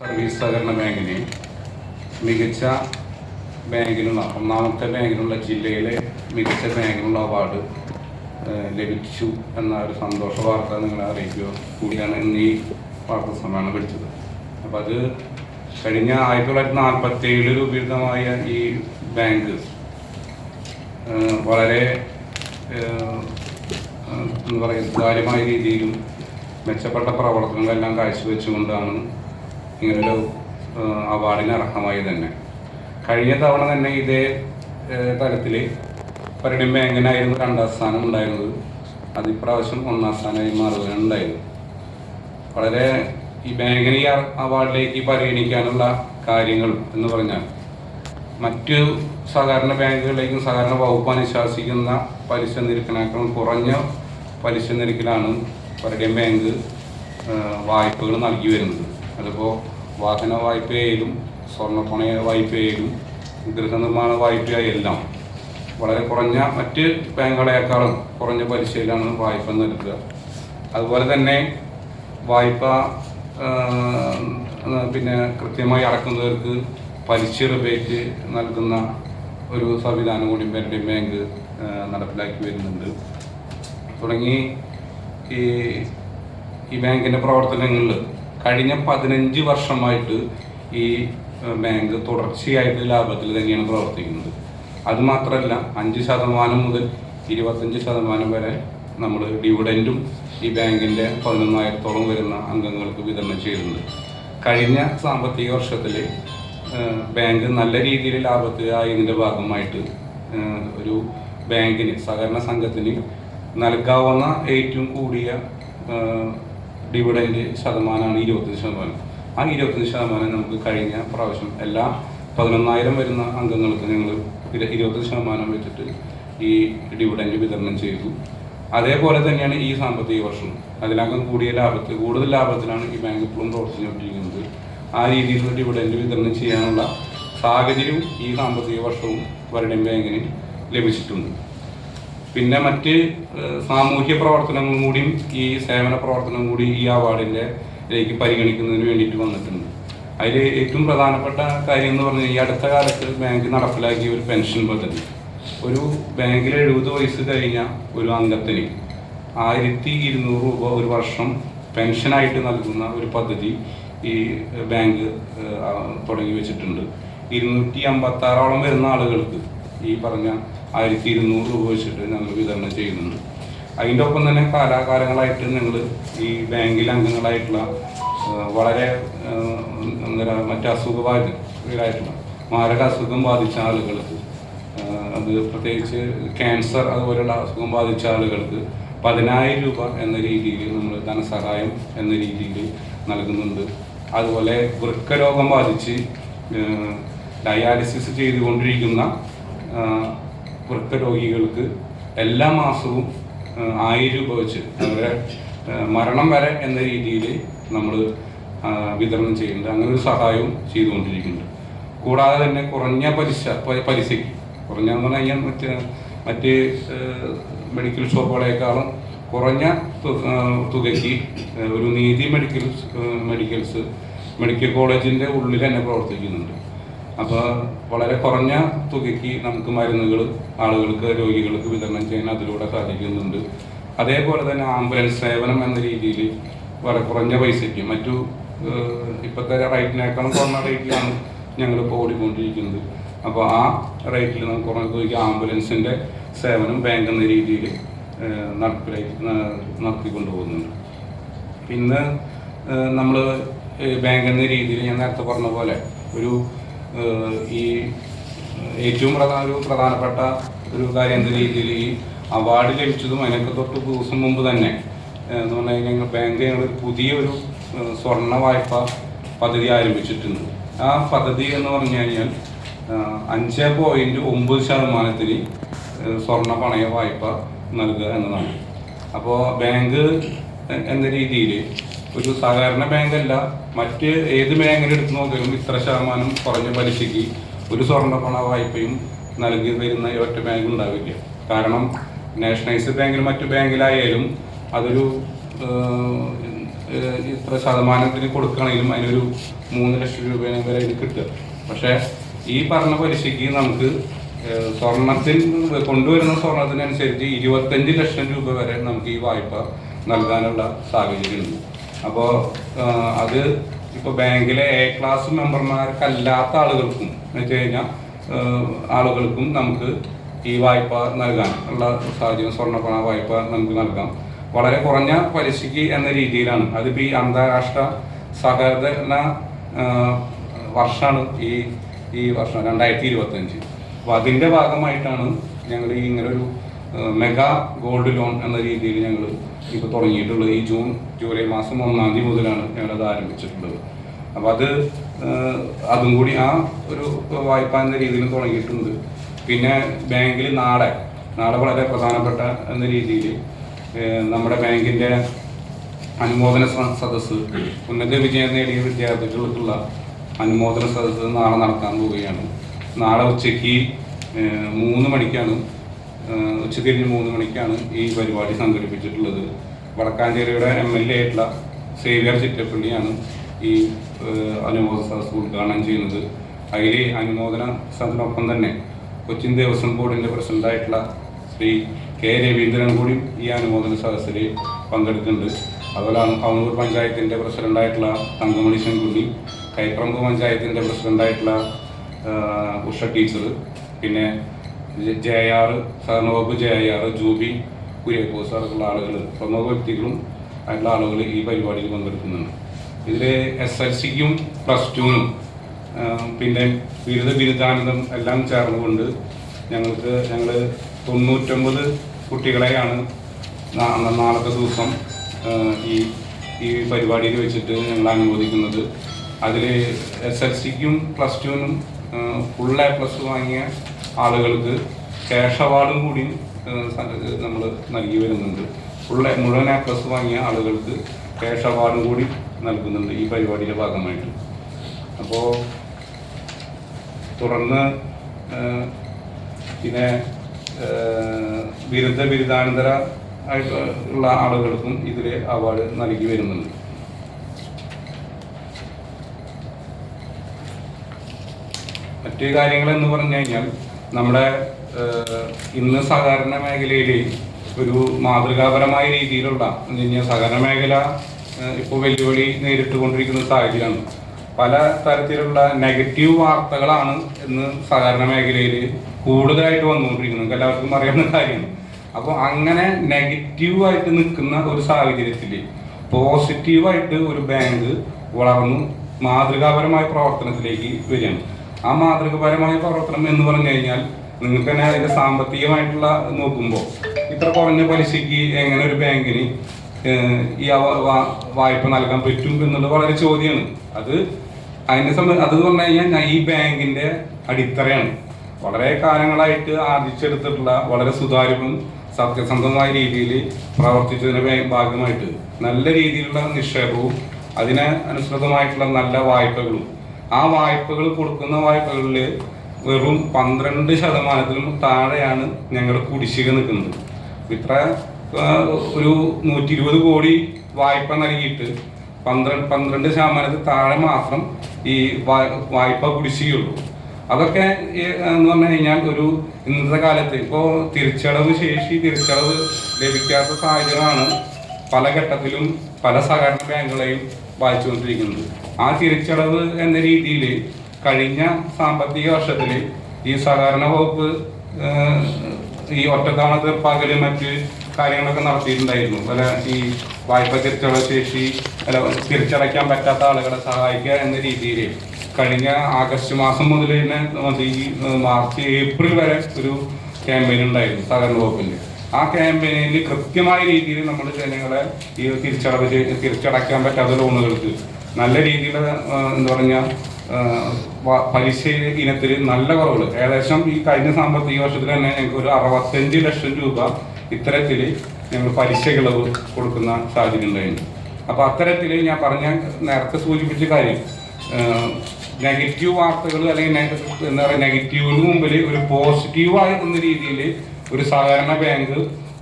Service സഹകരണ ബാങ്കിനെ മികച്ച ബാങ്കിനുള്ള ഒന്നാമത്തെ ബാങ്കിനുള്ള ജില്ലയിലെ മികച്ച ബാങ്കിനുള്ള അവാർഡ് ലഭിച്ചു എന്ന ഒരു സന്തോഷ വാർത്ത നിങ്ങളെ അറിയിക്കുക കൂടിയാണ് ഇന്ന് ഈ വാർത്താ സമ്മേളനം വിളിച്ചത്. അപ്പോൾ അത് കഴിഞ്ഞ ആയിരത്തി തൊള്ളായിരത്തി നാൽപ്പത്തി ഏഴിൽ രൂപീകൃതമായ ഈ ബാങ്ക് വളരെ എന്താ പറയുക കാര്യമായ രീതിയിലും മെച്ചപ്പെട്ട പ്രവർത്തനങ്ങളെല്ലാം കാഴ്ചവെച്ചുകൊണ്ടാണ് ഇങ്ങനൊരു അവാർഡിന് അർഹമായി തന്നെ. കഴിഞ്ഞ തവണ തന്നെ ഇതേ തലത്തിൽ പരിണിമ എങ്ങനെയായിരുന്നു രണ്ടാം സ്ഥാനം ഉണ്ടായിരുന്നത്. അത് ഇപ്രാവശ്യം ഒന്നാം സ്ഥാനമായി മാറുകയാണ് വളരെ ഈ ബാങ്കിനെ അവാർഡിലേക്ക് പരിഗണിക്കാനുള്ള കാര്യങ്ങൾ എന്ന് പറഞ്ഞാൽ മറ്റു സഹകരണ ബാങ്കുകളിലേക്കും സഹകരണ വകുപ്പ് അനുശാസിക്കുന്ന പലിശ നിരക്കിനേക്കാൾ കുറഞ്ഞ പലിശ നിരക്കിലാണ് പരിഗണ ബാങ്ക് വായ്പകൾ നൽകി വരുന്നത്. അതിപ്പോൾ വാഹന വായ്പയായാലും സ്വർണപ്പണയ വായ്പയായാലും ഗൃഹനിർമ്മാണ വായ്പയായെല്ലാം വളരെ കുറഞ്ഞ മറ്റ് ബാങ്കുകളെക്കാളും കുറഞ്ഞ പലിശയിലാണ് വായ്പ നൽകുക. അതുപോലെ തന്നെ വായ്പ പിന്നെ കൃത്യമായി അടക്കുന്നവർക്ക് പലിശ റിബേറ്റ് നൽകുന്ന ഒരു സംവിധാനം കൂടി മെറിഡിയൻ ബാങ്ക് നടപ്പിലാക്കി വരുന്നുണ്ട്. തുടങ്ങി ഈ ഈ ബാങ്കിന്റെ പ്രവർത്തനങ്ങളിൽ കഴിഞ്ഞ പതിനഞ്ച് വർഷമായിട്ട് ഈ ബാങ്ക് തുടർച്ചയായിട്ട് ലാഭത്തിൽ തന്നെയാണ് പ്രവർത്തിക്കുന്നത്. അതുമാത്രമല്ല അഞ്ച് ശതമാനം മുതൽ ഇരുപത്തഞ്ച് ശതമാനം വരെ നമ്മൾ ഡിവിഡന്റും ഈ ബാങ്കിന്റെ പതിനൊന്നായിരത്തോളം വരുന്ന അംഗങ്ങൾക്ക് വിതരണം ചെയ്യുന്നുണ്ട്. കഴിഞ്ഞ സാമ്പത്തിക വർഷത്തിൽ ബാങ്ക് നല്ല രീതിയിൽ ലാഭത്തിലായതിന്റെ ഭാഗമായിട്ട് ഒരു ബാങ്കിന് സഹകരണ സംഘത്തിന് നൽകാവുന്ന ഏറ്റവും കൂടിയ ഡിവിഡന്റ് ശതമാനമാണ് ഇരുപത്തഞ്ച് ശതമാനം. ആ ഇരുപത്തഞ്ച് ശതമാനം നമുക്ക് കഴിഞ്ഞ പ്രാവശ്യം എല്ലാ പതിനൊന്നായിരം വരുന്ന അംഗങ്ങൾക്ക് ഞങ്ങൾ ഇര- ഇരുപത്തഞ്ച് ശതമാനം വെച്ചിട്ട് ഈ ഡിവിഡന്റ് വിതരണം ചെയ്തു. അതേപോലെ തന്നെയാണ് ഈ സാമ്പത്തിക വർഷം. അതിനകം കൂടിയ ലാഭത്തിൽ കൂടുതൽ ലാഭത്തിലാണ് ഈ ബാങ്ക് ഇപ്പോഴും പ്രവർത്തിച്ചുകൊണ്ടിരിക്കുന്നത്. ആ രീതിയിലുള്ള ഡിവിഡന്റ് വിതരണം ചെയ്യാനുള്ള സാഹചര്യവും ഈ സാമ്പത്തിക വർഷവും വരടം ബാങ്കിന് ലഭിച്ചിട്ടുണ്ട്. പിന്നെ മറ്റ് സാമൂഹ്യ പ്രവർത്തനങ്ങളും കൂടിയും ഈ സേവന പ്രവർത്തനം കൂടി ഈ അവാർഡിന്റെ ഇതിലേക്ക് പരിഗണിക്കുന്നതിന് വേണ്ടിയിട്ട് വന്നിട്ടുണ്ട്. അതിൽ ഏറ്റവും പ്രധാനപ്പെട്ട കാര്യം എന്ന് പറഞ്ഞാൽ ഈ അടുത്ത കാലത്ത് ബാങ്ക് നടപ്പിലാക്കിയ ഒരു പെൻഷൻ പദ്ധതി. ഒരു ബാങ്കിൽ എഴുപത് വയസ്സ് കഴിഞ്ഞ ഒരു അംഗത്തിന് ആയിരത്തി ഇരുന്നൂറ് രൂപ ഒരു വർഷം പെൻഷനായിട്ട് നൽകുന്ന ഒരു പദ്ധതി ഈ ബാങ്ക് തുടങ്ങി വെച്ചിട്ടുണ്ട്. ഇരുന്നൂറ്റി അമ്പത്താറോളം വരുന്ന ആളുകൾക്ക് ഈ പറഞ്ഞ ആയിരത്തി ഇരുന്നൂറ് രൂപ വെച്ചിട്ട് ഞങ്ങൾ വിതരണം ചെയ്യുന്നുണ്ട്. അതിന്റെ ഒപ്പം തന്നെ കാലാകാലങ്ങളായിട്ട് ഞങ്ങൾ ഈ ബാങ്കിൽ അംഗങ്ങളായിട്ടുള്ള വളരെ എന്താ പറയുക മറ്റ് അസുഖബാധിതരായിട്ടുള്ള മാരക അസുഖം ബാധിച്ച ആളുകൾക്ക് അത് പ്രത്യേകിച്ച് ക്യാൻസർ അതുപോലെയുള്ള അസുഖം ബാധിച്ച ആളുകൾക്ക് പതിനായിരം രൂപ എന്ന രീതിയിൽ നമ്മൾ ധനസഹായം എന്ന രീതിയിൽ നൽകുന്നുണ്ട്. അതുപോലെ വൃക്കരോഗം ബാധിച്ച് ഡയാലിസിസ് ചെയ്തുകൊണ്ടിരിക്കുന്ന ആ, വൃക്കരോഗികൾക്ക് എല്ലാ മാസവും ആയിരം രൂപ വെച്ച് അവരെ മരണം വരെ എന്ന രീതിയിൽ നമ്മൾ വിതരണം ചെയ്യുന്നുണ്ട്. അങ്ങനെ ഒരു സഹായവും ചെയ്തുകൊണ്ടിരിക്കുന്നുണ്ട്. കൂടാതെ തന്നെ കുറഞ്ഞ പലിശ പലിശയ്ക്ക്. കുറഞ്ഞ എന്ന് കഴിഞ്ഞാൽ മറ്റ് മറ്റ് മെഡിക്കൽ ഷോപ്പുകളെക്കാളും കുറഞ്ഞ തുകയ്ക്ക് ഒരു നീതി മെഡിക്കൽ മെഡിക്കൽസ് മെഡിക്കൽ കോളേജിന്റെ ഉള്ളിൽ തന്നെ പ്രവർത്തിക്കുന്നുണ്ട്. അപ്പോൾ വളരെ കുറഞ്ഞ തുകയ്ക്ക് നമുക്ക് മരുന്നുകൾ ആളുകൾക്ക് രോഗികൾക്ക് വിതരണം ചെയ്യാൻ അതിലൂടെ സാധിക്കുന്നുണ്ട്. അതേപോലെ തന്നെ ആംബുലൻസ് സേവനം എന്ന രീതിയിൽ വളരെ കുറഞ്ഞ പൈസയ്ക്ക് മറ്റു ഇപ്പോഴത്തെ റേറ്റിനേക്കാളും കുറഞ്ഞ റേറ്റിലാണ് ഞങ്ങൾ ഇപ്പോൾ ഓടിക്കൊണ്ടിരിക്കുന്നത്. അപ്പോൾ ആ റേറ്റിൽ നമുക്ക് കുറഞ്ഞ തുകയ്ക്ക് ആംബുലൻസിന്റെ സേവനം ബാങ്ക് എന്ന രീതിയിൽ നടപ്പിലാക്കി നടത്തിക്കൊണ്ടു പോകുന്നുണ്ട് പിന്നെ നമ്മൾ ബാങ്ക് എന്ന രീതിയിൽ ഞാൻ നേരത്തെ പറഞ്ഞ പോലെ ഒരു ഈ ഏറ്റവും പ്രധാന ഒരു പ്രധാനപ്പെട്ട ഒരു കാര്യം എന്ന രീതിയിൽ ഈ അവാർഡ് ലഭിച്ചതും അതിനൊക്കെ തൊട്ട് ദിവസം മുമ്പ് തന്നെ. എന്ന് പറഞ്ഞാൽ ഞങ്ങൾ ബാങ്ക് ഞങ്ങൾ പുതിയൊരു സ്വർണ വായ്പ പദ്ധതി ആരംഭിച്ചിട്ടുണ്ട്. ആ പദ്ധതി എന്ന് പറഞ്ഞു കഴിഞ്ഞാൽ അഞ്ച് പോയിന്റ് ഒമ്പത് ശതമാനത്തിന് സ്വർണ പണയ വായ്പ നൽകുക എന്നതാണ്. അപ്പോൾ ബാങ്ക് എന്ന രീതിയിൽ ഒരു സാധാരണ ബാങ്കല്ല മറ്റ് ഏത് മേഖല എടുത്തു നോക്കിയാലും ഇത്ര ശതമാനം കുറഞ്ഞ പലിശയ്ക്ക് ഒരു സ്വർണപ്പണ വായ്പയും നൽകി വരുന്ന ഒറ്റ ബാങ്ക് ഉണ്ടാവില്ല. കാരണം നാഷണലൈസ്ഡ് ബാങ്കിൽ മറ്റു ബാങ്കിലായാലും അതൊരു ഇത്ര ശതമാനത്തിന് കൊടുക്കുകയാണെങ്കിലും അതിനൊരു മൂന്ന് ലക്ഷം രൂപ വരെ ഇത് കിട്ടുക. പക്ഷേ ഈ പറഞ്ഞ പലിശയ്ക്ക് നമുക്ക് സ്വർണത്തിൽ കൊണ്ടുവരുന്ന സ്വർണത്തിനനുസരിച്ച് ഇരുപത്തഞ്ച് ലക്ഷം രൂപ വരെ നമുക്ക് ഈ വായ്പ നൽകാനുള്ള സാഹചര്യമുണ്ട്. അപ്പോൾ അത് ഇപ്പോൾ ബാങ്കിലെ എ ക്ലാസ് മെമ്പർമാർക്കല്ലാത്ത ആളുകൾക്കും എന്ന് വെച്ച് കഴിഞ്ഞാൽ ആളുകൾക്കും നമുക്ക് ഈ വായ്പ നൽകാൻ ഉള്ള സാഹചര്യം സ്വർണപ്പണ വായ്പ നമുക്ക് നൽകാം. വളരെ കുറഞ്ഞ പലിശയ്ക്ക് എന്ന രീതിയിലാണ്. അതിപ്പോൾ ഈ അന്താരാഷ്ട്ര സഹകരണ വർഷമാണ് ഈ ഈ വർഷം രണ്ടായിരത്തി ഇരുപത്തഞ്ച് അപ്പോൾ അതിന്റെ ഭാഗമായിട്ടാണ് ഞങ്ങൾ ഈ ഇങ്ങനൊരു മെഗാ ഗോൾഡ് ലോൺ എന്ന രീതിയിൽ ഞങ്ങൾ ഇപ്പോൾ തുടങ്ങിയിട്ടുള്ളത്. ഈ ജൂൺ ജൂലൈ മാസം ഒന്നാം തീയതി മുതലാണ് ഞങ്ങളത് ആരംഭിച്ചിട്ടുള്ളത്. അപ്പോൾ അത് അതും കൂടി ആ ഒരു വായ്പ എന്ന രീതിയിൽ തുടങ്ങിയിട്ടുണ്ട്. പിന്നെ ബാങ്കിൽ നാളെ നാളെ വളരെ പ്രധാനപ്പെട്ട എന്ന രീതിയിൽ നമ്മുടെ ബാങ്കിന്റെ അനുമോദന സദസ്സ് ഉന്നത വിജയം നേടിയ വിദ്യാർത്ഥികൾക്കുള്ള അനുമോദന സദസ്സ് നാളെ നടക്കാൻ പോവുകയാണ്. നാളെ ഉച്ചയ്ക്ക് മൂന്ന് മണിക്കാണ് ഉച്ചതിരിഞ്ഞ് മൂന്ന് മണിക്കാണ് ഈ പരിപാടി സംഘടിപ്പിച്ചിട്ടുള്ളത്. വടക്കാഞ്ചേരിയുടെ എം എൽ എ ആയിട്ടുള്ള സേവ്യർ ചിറ്റപ്പള്ളിയാണ് ഈ അനുമോദ സദസ്സ് ഉദ്ഘാടനം ചെയ്യുന്നത്. അതിൽ അനുമോദന സദസ്സിനൊപ്പം തന്നെ കൊച്ചിൻ ദേവസ്വം ബോർഡിന്റെ പ്രസിഡന്റായിട്ടുള്ള ശ്രീ കെ രവീന്ദ്രൻ കൂടി ഈ അനുമോദന സദസ്സിൽ പങ്കെടുക്കുന്നുണ്ട്. അതുപോലെ അ- അവണൂർ പഞ്ചായത്തിന്റെ പ്രസിഡന്റായിട്ടുള്ള തങ്കമണി ശങ്കുണ്ണി കൈപ്രമ്പ് പഞ്ചായത്തിന്റെ പ്രസിഡന്റായിട്ടുള്ള ഉഷ ടീച്ചർ പിന്നെ ജെ ആർ സഹകരണ വകുപ്പ് ജെ ആർ ജൂബി കുര്യക്കോസ് അടക്കമുള്ള ആളുകൾ പ്രമുഖ വ്യക്തികളും ആയിട്ടുള്ള ആളുകൾ ഈ പരിപാടിയിൽ പങ്കെടുക്കുന്നുണ്ട്. ഇതിൽ എസ് എൽ സിക്കും പ്ലസ് ടുവിനും പിന്നെ ബിരുദ ബിരുദാനന്ദം എല്ലാം ചേർന്നുകൊണ്ട് ഞങ്ങൾക്ക് ഞങ്ങൾ തൊണ്ണൂറ്റൊമ്പത് കുട്ടികളെയാണ് നാളത്തെ ദിവസം ഈ ഈ പരിപാടിയിൽ വെച്ചിട്ട് ഞങ്ങൾ അനുമോദിക്കുന്നത്. അതിൽ എസ് എൽ സിക്കും പ്ലസ് ടുവിനും ഫുൾ എ പ്ലസ് വാങ്ങിയ ആളുകൾക്ക് ക്യാഷ് അവാർഡും കൂടി നമ്മൾ നൽകി വരുന്നുണ്ട്. ഉള്ള മുഴുവൻ എ വാങ്ങിയ ആളുകൾക്ക് ക്യാഷ് അവാർഡും കൂടി നൽകുന്നുണ്ട് ഈ പരിപാടിയുടെ ഭാഗമായിട്ട്. അപ്പോൾ തുടർന്ന് പിന്നെ ബിരുദ ബിരുദാനന്തര ആയിട്ടുള്ള ആളുകൾക്കും ഇതിൽ അവാർഡ് നൽകി വരുന്നുണ്ട്. മറ്റു കാര്യങ്ങൾ എന്ന് പറഞ്ഞു കഴിഞ്ഞാൽ നമ്മുടെ ഇന്ന് സഹകരണ മേഖലയിൽ ഒരു മാതൃകാപരമായ രീതിയിലുള്ള എന്ന് സഹകരണ മേഖല ഇപ്പോൾ വെല്ലുവിളി നേരിട്ടുകൊണ്ടിരിക്കുന്ന സാഹചര്യമാണ്. പല തരത്തിലുള്ള നെഗറ്റീവ് വാർത്തകളാണ് ഇന്ന് സഹകരണ മേഖലയിൽ കൂടുതലായിട്ട് വന്നുകൊണ്ടിരിക്കുന്നത്. എല്ലാവർക്കും അറിയാവുന്ന കാര്യമാണ് അപ്പോൾ അങ്ങനെ നെഗറ്റീവായിട്ട് നിൽക്കുന്ന ഒരു സാഹചര്യത്തിൽ പോസിറ്റീവായിട്ട് ഒരു ബാങ്ക് വളർന്നു മാതൃകാപരമായ പ്രവർത്തനത്തിലേക്ക് വരികയാണ്. ആ മാതൃകപരമായ പ്രവർത്തനം എന്ന് പറഞ്ഞു കഴിഞ്ഞാൽ നിങ്ങൾക്ക് തന്നെ അതിന്റെ സാമ്പത്തികമായിട്ടുള്ള നോക്കുമ്പോൾ ഇത്ര കുറഞ്ഞ പലിശയ്ക്ക് എങ്ങനെ ഒരു ബാങ്കിന് ഈ വായ്പ നൽകാൻ പറ്റും എന്നുള്ളത് വളരെ ചോദ്യമാണ്. അത് അതിനെ സംബന്ധിച്ച് അത് പറഞ്ഞു കഴിഞ്ഞാൽ ഈ ബാങ്കിന്റെ അടിത്തറയാണ്. വളരെ കാലങ്ങളായിട്ട് ആർജിച്ചെടുത്തിട്ടുള്ള വളരെ സുതാര്യവും സത്യസന്ധമായ രീതിയിൽ പ്രവർത്തിച്ചതിന്റെ ഭാഗമായിട്ട് നല്ല രീതിയിലുള്ള നിക്ഷേപവും അതിന് അനുസൃതമായിട്ടുള്ള നല്ല വായ്പകളും ആ വായ്പകൾ കൊടുക്കുന്ന വായ്പകളിൽ വെറും പന്ത്രണ്ട് ശതമാനത്തിലും താഴെയാണ് ഞങ്ങളുടെ കുടിശ്ശിക നിൽക്കുന്നത്. ഇത്ര ഒരു നൂറ്റി ഇരുപത് കോടി വായ്പ നൽകിയിട്ട് പന്ത്രണ്ട് പന്ത്രണ്ട് ശതമാനത്തിൽ താഴെ മാത്രം ഈ വായ്പ കുടിശ്ശികയുള്ളൂ. അതൊക്കെ എന്ന് പറഞ്ഞു കഴിഞ്ഞാൽ ഒരു ഇന്നത്തെ കാലത്ത് ഇപ്പോൾ തിരിച്ചടവ് ശേഷി തിരിച്ചടവ് ലഭിക്കാത്ത സാഹചര്യമാണ് പല ഘട്ടത്തിലും പല സഹകരണ ബാങ്കുകളെയും വായിച്ചുകൊണ്ടിരിക്കുന്നത് ആ തിരിച്ചടവ് എന്ന രീതിയിൽ കഴിഞ്ഞ സാമ്പത്തിക വർഷത്തിൽ ഈ സഹകരണ വകുപ്പ് ഈ ഒറ്റത്തവണ തീർപ്പാക്കലും മറ്റ് കാര്യങ്ങളൊക്കെ നടത്തിയിട്ടുണ്ടായിരുന്നു. അല്ല ഈ വായ്പ തിരിച്ചടവ് ശേഷി അല്ല തിരിച്ചടയ്ക്കാൻ പറ്റാത്ത ആളുകളെ സഹായിക്കുക എന്ന രീതിയിൽ കഴിഞ്ഞ ആഗസ്റ്റ് മാസം മുതൽ തന്നെ ഈ മാർച്ച് ഏപ്രിൽ വരെ ഒരു ക്യാമ്പയിൻ ഉണ്ടായിരുന്നു സഹകരണ വകുപ്പിന്റെ. ആ ക്യാമ്പയിനിൽ കൃത്യമായ രീതിയിൽ നമ്മൾ ജനങ്ങളെ ഈ തിരിച്ചടവ് തിരിച്ചടയ്ക്കാൻ പറ്റാത്ത ലോണുകൾക്ക് നല്ല രീതിയിൽ എന്താ പറഞ്ഞാൽ പലിശ ഇനത്തിൽ നല്ല കുറവുകൾ. ഏകദേശം ഈ കഴിഞ്ഞ സാമ്പത്തിക വർഷത്തിൽ തന്നെ ഞങ്ങൾക്ക് ഒരു അറുപത്തഞ്ച് ലക്ഷം രൂപ ഇത്തരത്തിൽ ഞങ്ങൾ പലിശ ഇളവ് കൊടുക്കുന്ന സാഹചര്യം ഉണ്ടായിരുന്നു. അപ്പൊ അത്തരത്തിൽ ഞാൻ പറഞ്ഞ നേരത്തെ സൂചിപ്പിച്ച കാര്യം നെഗറ്റീവ് വാർത്തകൾ അല്ലെങ്കിൽ എന്താ പറയുക നെഗറ്റീവിന് മുമ്പിൽ ഒരു പോസിറ്റീവായ എന്ന രീതിയിൽ ഒരു സഹകരണ ബാങ്ക്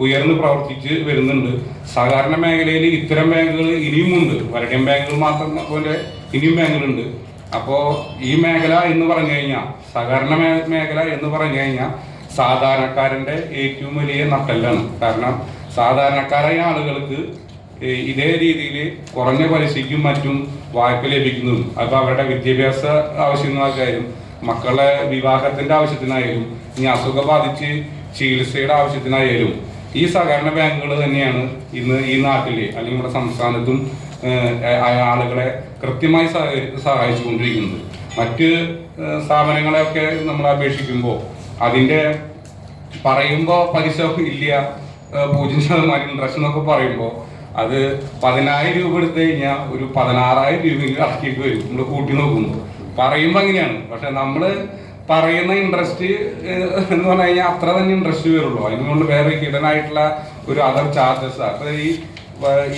ഉയർന്ന് പ്രവർത്തിച്ച് വരുന്നുണ്ട്. സഹകരണ മേഖലയിൽ ഇത്തരം ബാങ്കുകൾ ഇനിയും ഉണ്ട്. വരടിയം ബാങ്കുകൾ മാത്രം പോലെ ഇനിയും ബാങ്കുകളുണ്ട് അപ്പോൾ ഈ മേഖല എന്ന് പറഞ്ഞു കഴിഞ്ഞാൽ സഹകരണ മേഖല എന്ന് പറഞ്ഞു കഴിഞ്ഞാൽ സാധാരണക്കാരന്റെ ഏറ്റവും വലിയ നട്ടെല്ലാണ്. കാരണം സാധാരണക്കാരായ ആളുകൾക്ക് ഇതേ രീതിയിൽ കുറഞ്ഞ പലിശയ്ക്കും മറ്റും വായ്പ ലഭിക്കുന്നതും അപ്പോൾ അവരുടെ വിദ്യാഭ്യാസ ആവശ്യങ്ങൾക്കായാലും മക്കളുടെ വിവാഹത്തിന്റെ ആവശ്യത്തിനായാലും ഇനി അസുഖം ബാധിച്ച് ചികിത്സയുടെ ആവശ്യത്തിനായാലും ഈ സഹകരണ ബാങ്കുകൾ തന്നെയാണ് ഇന്ന് ഈ നാട്ടിലെ അല്ലെങ്കിൽ നമ്മുടെ സംസ്ഥാനത്തും ആളുകളെ കൃത്യമായി സഹായിച്ചുകൊണ്ടിരിക്കുന്നത്. മറ്റ് സ്ഥാപനങ്ങളെയൊക്കെ നമ്മൾ അപേക്ഷിക്കുമ്പോൾ അതിന്റെ പറയുമ്പോൾ പലിശ ഇല്ല പൂജ്യം ശതമാനം ഇൻട്രസ്റ്റ് എന്നൊക്കെ പറയുമ്പോൾ അത് പതിനായിരം രൂപ എടുത്തു കഴിഞ്ഞാൽ ഒരു പതിനാറായിരം രൂപയെങ്കിലും അടക്കിയിട്ട് വരും. നമ്മൾ കൂട്ടി നോക്കുമ്പോൾ പറയുമ്പോൾ അങ്ങനെയാണ്. പക്ഷെ നമ്മൾ പറയുന്ന ഇൻട്രസ്റ്റ് എന്ന് പറഞ്ഞു കഴിഞ്ഞാൽ അത്ര തന്നെ ഇൻട്രസ്റ്റ് വരുള്ളൂ. അതിനുകൊണ്ട് വേറെ ഹിഡനായിട്ടുള്ള ഒരു അതർ ചാർജസ് അപ്പൊ ഈ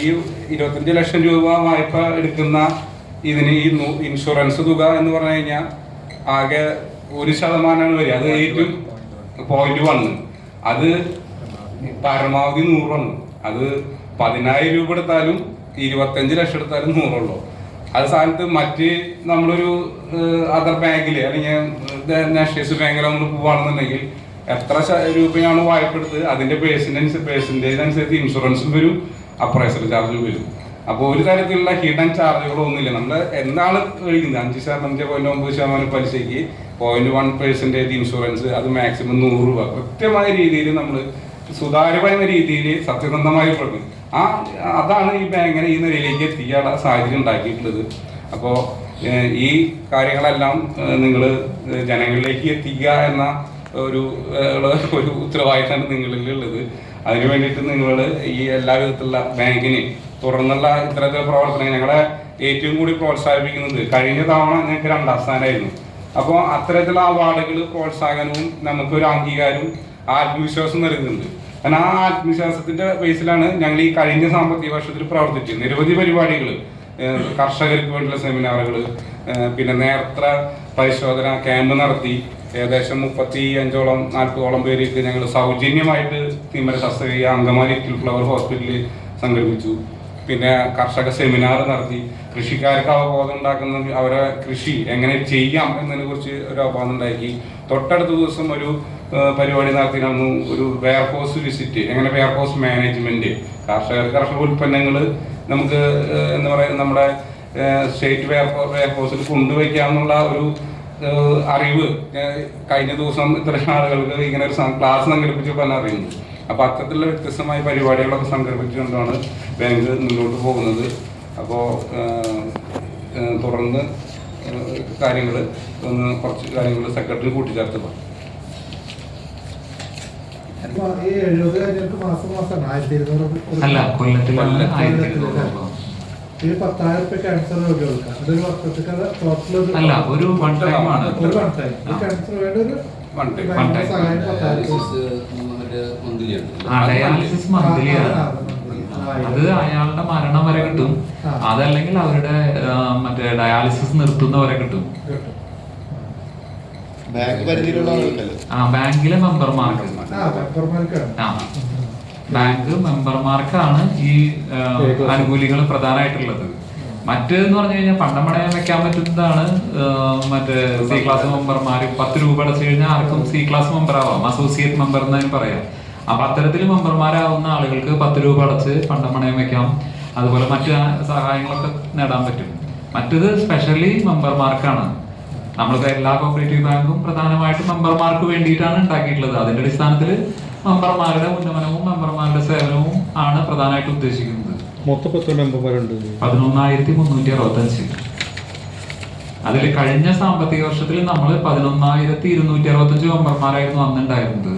ഈ ഇരുപത്തഞ്ച് ലക്ഷം രൂപ വായ്പ എടുക്കുന്ന ഇതിന് ഈ ഇൻഷുറൻസ് തുക എന്ന് പറഞ്ഞു കഴിഞ്ഞാൽ ആകെ ഒരു ശതമാനമാണ് വരിക. അത് ഏറ്റവും പോയിന്റ് വൺ അത് പരമാവധി നൂറാണ്. അത് പതിനായിരം രൂപ എടുത്താലും ഇരുപത്തഞ്ച് ലക്ഷം എടുത്താലും നൂറുള്ളൂ. അത് സ്ഥാനത്ത് മറ്റ് നമ്മളൊരു അതർ ബാങ്കിൽ അല്ലെങ്കിൽ നാഷണലൈസ് ബാങ്കിൽ നമ്മൾ പോവാണെന്നുണ്ടെങ്കിൽ എത്ര രൂപയാണ് വായ്പ എടുത്ത് അതിന്റെ പേഴ്സന്റേജ് പേഴ്സന്റേജ് അനുസരിച്ച് ഇൻഷുറൻസും വരും അപ്രൈസർ ചാർജും വരും. അപ്പോൾ ഒരു തരത്തിലുള്ള ഹിഡൻ ചാർജുകളൊന്നുമില്ല നമ്മൾ എന്താണ് കഴിക്കുന്നത് അഞ്ച് ശതമാനം അഞ്ച് പോയിന്റ് ഒമ്പത് ശതമാനം പലിശയ്ക്ക് പോയിന്റ് വൺ പെർസെന്റേജ് ഇൻഷുറൻസ് അത് മാക്സിമം നൂറ് രൂപ. കൃത്യമായ രീതിയിൽ നമ്മൾ സുതാര്യമായ രീതിയിൽ സത്യസന്ധമായി പ്രതി ആ അതാണ് ഈ ബാങ്കിനെ ഈ നിലയിലേക്ക് എത്തിക്കാനുള്ള സാഹചര്യം ഉണ്ടാക്കിയിട്ടുള്ളത്. അപ്പോൾ ഈ കാര്യങ്ങളെല്ലാം നിങ്ങൾ ജനങ്ങളിലേക്ക് എത്തിക്കുക എന്ന ഒരു ഒരു ഉത്തരവാദിത്തമാണ് നിങ്ങളിലുള്ളത്. അതിനു വേണ്ടിയിട്ട് നിങ്ങൾ ഈ എല്ലാ വിധത്തിലുള്ള ബാങ്കിന് തുറന്നുള്ള ഇത്തരത്തിലുള്ള പ്രവർത്തനം ഞങ്ങളെ ഏറ്റവും കൂടി പ്രോത്സാഹിപ്പിക്കുന്നത് കഴിഞ്ഞ തവണ ഞങ്ങൾക്ക് രണ്ടാം സ്ഥാനമായിരുന്നു. അപ്പോൾ അത്തരത്തിലുള്ള അവാർഡുകൾ പ്രോത്സാഹനവും നമുക്കൊരു അംഗീകാരവും ആത്മവിശ്വാസം നൽകുന്നുണ്ട് കാരണം ആ ആത്മവിശ്വാസത്തിന്റെ ബേസിലാണ് ഞങ്ങൾ ഈ കഴിഞ്ഞ സാമ്പത്തിക വർഷത്തിൽ പ്രവർത്തിച്ചത്. നിരവധി പരിപാടികൾ കർഷകർക്ക് വേണ്ടിയുള്ള സെമിനാറുകൾ പിന്നെ നേത്ര പരിശോധന ക്യാമ്പ് നടത്തി. ഏകദേശം മുപ്പത്തി അഞ്ചോളം നാൽപ്പതോളം പേർക്ക് ഞങ്ങൾ സൗജന്യമായിട്ട് തീമര ശസ്ത്രക്രിയ അങ്കമാലി ഫ്ലവർ ഹോസ്പിറ്റലിൽ സംഘടിപ്പിച്ചു. പിന്നെ കർഷക സെമിനാർ നടത്തി. കൃഷിക്കാർക്ക് അവബോധം ഉണ്ടാക്കുന്ന അവരെ കൃഷി എങ്ങനെ ചെയ്യാം എന്നതിനെ കുറിച്ച് ഒരു അവബോധം ഉണ്ടാക്കി. തൊട്ടടുത്ത ദിവസം ഒരു പരിപാടി നടത്തിയിരുന്നു. ഒരു വെയർഹൗസ് വിസിറ്റ് എങ്ങനെ വെയർഹൗസ് മാനേജ്മെന്റ് കർഷക കർഷക ഉൽപ്പന്നങ്ങൾ നമുക്ക് എന്താ പറയുക നമ്മുടെ സ്റ്റേറ്റ് വെയർഹൗസ് വെയർഹൗസിൽ കൊണ്ടുവയ്ക്കാമെന്നുള്ള ഒരു അറിവ് കഴിഞ്ഞ ദിവസം ഇത്രയും ആളുകൾക്ക് ഇങ്ങനെ ഒരു ക്ലാസ് സംഘടിപ്പിച്ചപ്പോൾ അറിയുന്നു അപ്പൊ അത്തരത്തിലുള്ള വ്യത്യസ്തമായ പരിപാടികളൊക്കെ സംഘടിപ്പിച്ചുകൊണ്ടാണ് ബാങ്ക് മുന്നോട്ട് പോകുന്നത്. അപ്പോൾ തുടർന്ന് കാര്യങ്ങൾ ഒന്ന് കുറച്ച് കാര്യങ്ങൾ സെക്രട്ടറി കൂട്ടിച്ചേർത്ത് പറഞ്ഞു അപ്പൊ ഈ എഴുപത് കഴിഞ്ഞിട്ട് മാസം മാസം ആയിരത്തി ഇരുന്നൂറ് അല്ല കൊല്ലത്തിലാണ് കൊല്ലത്തിൽ. ആയിരത്തി ഇരുന്നൂറ് രൂപ ഈ പത്തായിരം റുപ്യ ക്യാൻസർ രോഗികൾക്ക് അതൊരു വർഷത്തേക്ക് ടോട്ടൽ അല്ല ഒരു വൺ ടൈം ആണ് ഒരു വൺ ടൈം ഈ. ക്യാൻസർ വേണ്ട ഒരു ഡയാലിസിസ് മന്ത്ലി ആണ് അത് അയാളുടെ മരണം വരെ കിട്ടും അതല്ലെങ്കിൽ അവരുടെ മറ്റേ ഡയാലിസിസ് നിർത്തുന്നവരെ കിട്ടും കിട്ടും. ബാങ്ക് പരിധിയിലുള്ള ആളുകൾക്കല്ലേ? ആ ബാങ്കിലെ മെമ്പർമാർക്ക് ആ. ബാങ്ക് മെമ്പർമാർക്കാണ് ഈ ആനുകൂല്യങ്ങൾ പ്രധാനമായിട്ടുള്ളത്. മറ്റേന്ന് പറഞ്ഞു കഴിഞ്ഞാൽ പണ്ടമടയാൻ വെക്കാൻ പറ്റുന്നതാണ് മറ്റേ സി ക്ലാസ് മെമ്പർമാർ പത്ത് രൂപ അടച്ചു കഴിഞ്ഞാൽ ആർക്കും സി ക്ലാസ് മെമ്പർ ആവാം. അസോസിയേറ്റ് മെമ്പർ എന്നതിന് പറയാം. അപ്പൊ അത്തരത്തിൽ മെമ്പർമാരാവുന്ന ആളുകൾക്ക് പത്ത് രൂപ അടച്ച് പണ്ടമടയം വെക്കാം. അതുപോലെ മറ്റു സഹായങ്ങളൊക്കെ നേടാൻ പറ്റും. മറ്റത് സ്പെഷ്യലി മെമ്പർമാർക്കാണ് നമ്മളിപ്പോ എല്ലാ കോപ്പറേറ്റീവ് ബാങ്കും പ്രധാനമായിട്ടും മെമ്പർമാർക്ക് വേണ്ടിയിട്ടാണ് ഉണ്ടാക്കിയിട്ടുള്ളത്. അതിന്റെ അടിസ്ഥാനത്തിൽ മെമ്പർമാരുടെ ഉന്നമനവും മെമ്പർമാരുടെ സേവനവും ആണ് പ്രധാനമായിട്ട് ഉദ്ദേശിക്കുന്നത്. മൊത്തം എത്ര മെമ്പർമാരുണ്ട്? പതിനൊന്നായിരത്തി മുന്നൂറ്റി അറുപത്തി അഞ്ച് അതിൽ കഴിഞ്ഞ സാമ്പത്തിക വർഷത്തിൽ നമ്മൾ പതിനൊന്നായിരത്തി ഇരുന്നൂറ്റി അറുപത്തഞ്ച് മെമ്പർമാരായിരുന്നു അന്നുണ്ടായിരുന്നത്.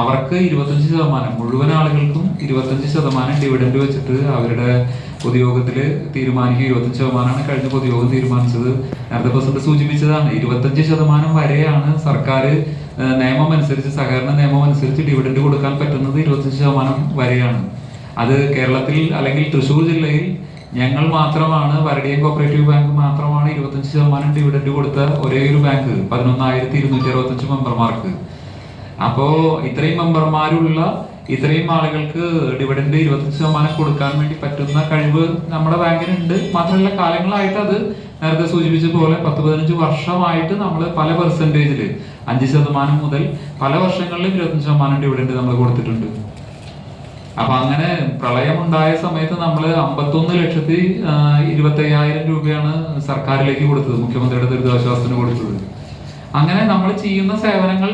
അവർക്ക് ഇരുപത്തഞ്ച് ശതമാനം മുഴുവൻ ആളുകൾക്കും ഇരുപത്തഞ്ച് ശതമാനം ഡിവിഡൻഡ് വെച്ചിട്ട് അവരുടെ പൊതുയോഗത്തിൽ തീരുമാനിക്കും ഇരുപത്തഞ്ച് ശതമാനമാണ് കഴിഞ്ഞ പൊതുയോഗം തീരുമാനിച്ചത്. നേരത്തെ പ്രസിഡന്റ് സൂചിപ്പിച്ചതാണ് ഇരുപത്തഞ്ച് ശതമാനം വരെയാണ് സർക്കാർ നിയമം അനുസരിച്ച് സഹകരണ നിയമം അനുസരിച്ച് ഡിവിഡൻഡ് കൊടുക്കാൻ പറ്റുന്നത് ഇരുപത്തഞ്ച് ശതമാനം വരെയാണ്. അത് കേരളത്തിൽ അല്ലെങ്കിൽ തൃശ്ശൂർ ജില്ലയിൽ ഞങ്ങൾ മാത്രമാണ് വരടിയം കോപ്പറേറ്റീവ് ബാങ്ക് മാത്രമാണ് ഇരുപത്തഞ്ച് ശതമാനം ഡിവിഡൻഡ് കൊടുത്ത ഒരേ ഒരു ബാങ്ക് പതിനൊന്നായിരത്തി ഇരുന്നൂറ്റി അറുപത്തഞ്ച് മെമ്പർമാർക്ക്. അപ്പോ ഇത്രയും മെമ്പർമാരുള്ള ഇത്രയും ആളുകൾക്ക് ഡിവിഡൻഡ് ഇരുപത്തി ശതമാനം കൊടുക്കാൻ വേണ്ടി പറ്റുന്ന കഴിവ് നമ്മുടെ ബാങ്കിനുണ്ട്. മാത്രമല്ല കാലങ്ങളായിട്ട് അത് നേരത്തെ സൂചിപ്പിച്ച പോലെ പത്ത് പതിനഞ്ച് വർഷമായിട്ട് നമ്മൾ പല പെർസെന്റേജിൽ അഞ്ച് ശതമാനം മുതൽ പല വർഷങ്ങളിലും ഇരുപത്തഞ്ച് ശതമാനം ഡിവിഡൻഡ് നമ്മൾ കൊടുത്തിട്ടുണ്ട്. അപ്പൊ അങ്ങനെ പ്രളയം ഉണ്ടായ സമയത്ത് നമ്മൾ അമ്പത്തൊന്ന് ലക്ഷത്തി ഇരുപത്തി രൂപയാണ് സർക്കാരിലേക്ക് കൊടുത്തത്. മുഖ്യമന്ത്രിയുടെ ദുരിതാശ്വാസത്തിന് കൊടുത്തത്. അങ്ങനെ നമ്മൾ ചെയ്യുന്ന സേവനങ്ങൾ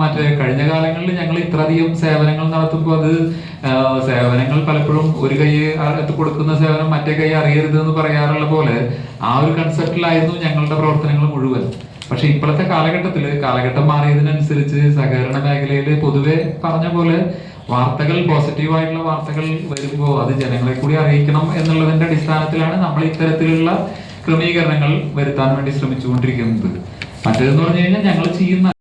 മറ്റേ കഴിഞ്ഞ കാലങ്ങളിൽ ഞങ്ങൾ ഇത്രയധികം സേവനങ്ങൾ നടത്തുമ്പോൾ അത് സേവനങ്ങൾ പലപ്പോഴും ഒരു കൈ കൊടുക്കുന്ന സേവനം മറ്റേ കൈ അറിയരുത് എന്ന് പറയാറുള്ള പോലെ ആ ഒരു കൺസെപ്റ്റിലായിരുന്നു ഞങ്ങളുടെ പ്രവർത്തനങ്ങൾ മുഴുവൻ. പക്ഷെ ഇപ്പോഴത്തെ കാലഘട്ടത്തിൽ കാലഘട്ടം മാറിയതിനനുസരിച്ച് സഹകരണ മേഖലയിൽ പൊതുവെ പറഞ്ഞ പോലെ വാർത്തകൾ പോസിറ്റീവായിട്ടുള്ള വാർത്തകൾ വരുമ്പോൾ അത് ജനങ്ങളെ കൂടി അറിയിക്കണം എന്നുള്ളതിന്റെ അടിസ്ഥാനത്തിലാണ് നമ്മൾ ഇത്തരത്തിലുള്ള ക്രമീകരണങ്ങൾ വരുത്താൻ വേണ്ടി ശ്രമിച്ചുകൊണ്ടിരിക്കുന്നത്. മറ്റേതെന്ന് പറഞ്ഞു കഴിഞ്ഞാൽ ഞങ്ങൾ ചെയ്യുന്ന